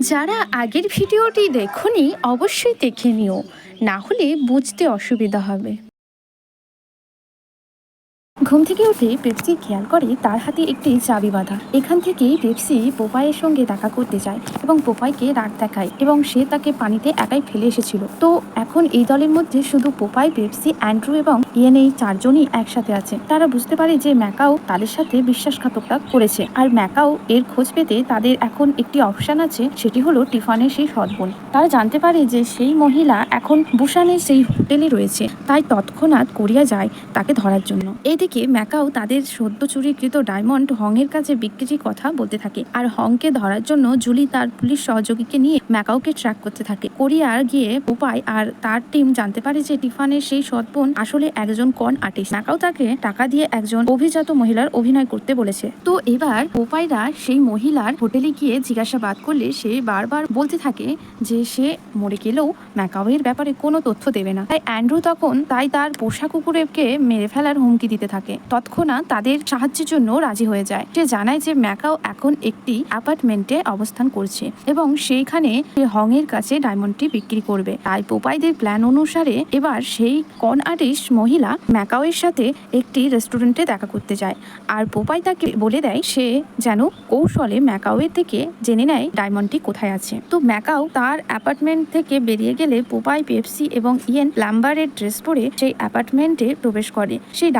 যারা আগের ভিডিওটি দেখনি অবশ্যই দেখে নিও। না হলে বুঝতে অসুবিধা হবে। ঘুম থেকে উঠে পেপসি খেয়াল করে তার হাতে একটি চাবি বাঁধা। এখান থেকে পেপসি পোপাইয়ের সঙ্গে দেখা করতে যায় এবং পোপাইকে রাগ দেখায় এবং সে তাকে পানিতে একাই ফেলে এসেছিল। তো এখন এই দলের মধ্যে শুধু পোপাই, পেপসি, অ্যান্ড্রু এবং ইয়েন এই চারজনই একসাথে আছে। তারা বুঝতে পারে যে ম্যাকাও তাদের সাথে বিশ্বাসঘাতকতা করেছে। আর ম্যাকাও এর খোঁজ পেতে তাদের এখন একটি অপশান আছে, সেটি হলো টিফানের সেই সৎবোন তারা জানতে পারে যে সেই মহিলা এখন বুসানের সেই হোটেলে রয়েছে। তাই তৎক্ষণাৎ কোরিয়া যায় তাকে ধরার জন্য। এদিকে ম্যাকাও তাদের সদ্য চুরিকৃত ডায়মন্ড হংয়ের কাছে বিক্রির কথা বলতে থাকে? আর হংকে ধরার জন্য জুলি তার পুলিশ সহযোগীকে নিয়ে ম্যাকাওকে ট্র্যাক করতে থাকে। কোরিয়ার গিয়ে উপায় আর তার টিম জানতে পারে যে টিফানের সেই সৎবোন আসলে একজন কন আর্টিস্ট। ম্যাকাও তাকে টাকা দিয়ে একজন অভিজাত মহিলার অভিনয় করতে বলেছে। তো এবার পোপাইরা সেই মহিলার হোটেলে গিয়ে জিজ্ঞাসাবাদ করলে সে বারবার বলতে থাকে যে সে মরে গেলেও ম্যাকাওয়ের ব্যাপারে কোনো তথ্য দেবে না। তাই অ্যান্ড্রু তখন তাই তার পোষা কুকুরকে মেরে ফেলার হুমকি দিতে থাকে। তৎক্ষণাৎ তাদের সাহায্যের জন্য রাজি হয়ে যায়। সে জানায় যে ম্যাকাও এখন একটি অ্যাপার্টমেন্টে অবস্থান করছে এবং সেইখানে সে হংয়ের কাছে ডায়মন্ডটি বিক্রি করবে। তাই পোপাইদের প্ল্যান অনুসারে এবার সেই কন আর্টিস্ট মহিলা ম্যাকাওয়ের সাথে একটি রেস্টুরেন্টে দেখা করতে যায়। আর পোপাই তাকে বলে দেয়, সে যেন কৌশলে ম্যাকাওয়ের থেকে জেনে নেয় ডায়মন্ডটি কোথায় আছে। তো ম্যাকাও তার অ্যাপার্টমেন্ট থেকে বেরিয়ে গেলে পোপাই পেপসি এবং ইয়েন প্লাম্বারের ড্রেস পরে সেই অ্যাপার্টমেন্টে প্রবেশ করে। সেই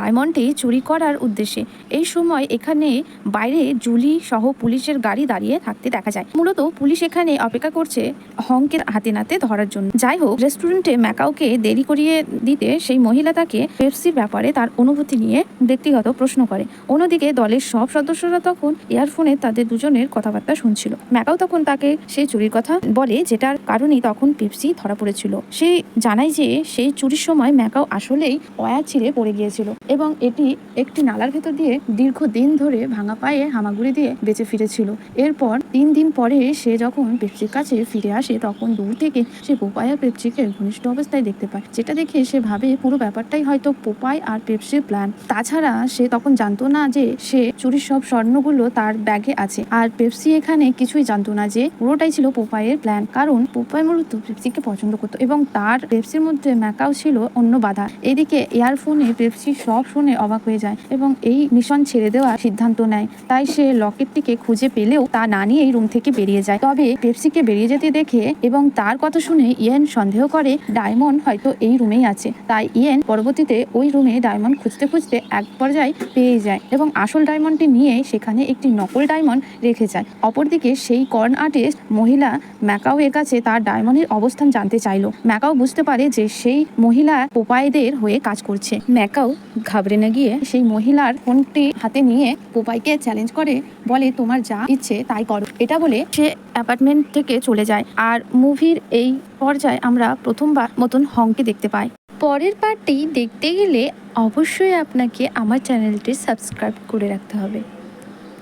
ডায়মন্ডটি চুরি করার উদ্দেশ্যে। এই সময় এখানে বাইরে জুলি সহ পুলিশের গাড়ি দাঁড়িয়ে থাকতে দেখা যায়। মূলত পুলিশ এখানে অপেক্ষা করছে হংকের হাতে নাতে ধরার জন্য। যাই হোক, রেস্টুরেন্টে ম্যাকাওকে দেরি করিয়ে দিতে সেই মহিলা তাকে পেপসির ব্যাপারে তার অনুভূতি নিয়ে ব্যক্তিগত প্রশ্ন করে। অন্যদিকে দলের সব সদস্যরা তখন ইয়ারফোনে তাদের দুজনের কথাবার্তা শুনছিল। ম্যাকাও তখন তাকে সেই চুরির কথা বলে, যেটার কারণে তখন পেপসি ধরা পড়েছিল। সে জানায় যে সেই চুরির সময় ম্যাকাও আসলেই ওয়ার ছিঁড়ে পড়ে গিয়েছিল এবং এটি একটি নালার ভেতর দিয়ে দীর্ঘদিন ধরে ভাঙা পায়ে হামাগুড়ি দিয়ে বেঁচে ফিরেছিল। এরপর তিন দিন পরে সে যখন পেপসির কাছে ফিরে আসে, তখন দূর থেকে সে পোপাই আর পেপসিকে ঘনিষ্ঠ অবস্থায় দেখতে পায়। যেটা দেখে সে ভাবে পুরো ব্যাপারটাই হয়তো পোপাই আর পেপসির প্ল্যান তাছাড়া সে তখন জানতো না যে সে চুরির সব স্বর্ণগুলো তার ব্যাগে আছে। আর পেপসি এখানে কিছুই জানতো না যে পুরোটাই ছিল পোপাইয়ের প্ল্যান কারণ পোপাই মূলত পেপসিকে পছন্দ করতো এবং তার পেপসির মধ্যে ম্যাকাও ছিল অন্য বাধা। এদিকে এয়ারফোনে পেপসি সব শুনে অবাক হয়ে যায় এবং এই মিশন ছেড়ে দেওয়ার সিদ্ধান্ত নেয়। তাই সে লকেটটিকে খুঁজে পেলেও তা না নিয়েই রুম থেকে বেরিয়ে যায়। তবে পেপসিকে বেরিয়ে যেতে দেখে এবং তার কথা শুনে ইয়েন সন্দেহ করে, ডায়মন্ড হয়তো এই রুমেই আছে। তাই ইয়েন পরবর্তীতে ওই রুমে ডায়মন্ড খুঁজতে খুঁজতে এক পর্যায়ে পেয়ে যায় এবং আসল ডায়মন্ডটি নিয়ে সেখানে একটি নকল ডায়মন্ড রেখে যায়। অপরদিকে সেই কর্ন আর্টিস্ট মহিলা ম্যাকাও এর কাছে তার ডায়মন্ডের অবস্থান জানতে চাইলো। ম্যাকাও বুঝতে পারে যে সেই মহিলা পোপাইদের হয়ে কাজ করছে। ম্যাকাও ঘাবড়ে গিয়ে সেই মহিলার ফোনটি হাতে নিয়ে পোপাইকে চ্যালেঞ্জ করে, বলে, তোমার যা ইচ্ছে তাই করো। এটা বলে সে অ্যাপার্টমেন্ট থেকে চলে যায়। আর মুভির এই পর্যায়ে আমরা প্রথমবার মতন হংকে দেখতে পাই। পরের পার্টটি দেখতে গেলে অবশ্যই আপনাকে আমার চ্যানেলটি সাবস্ক্রাইব করে রাখতে হবে।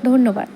ধন্যবাদ।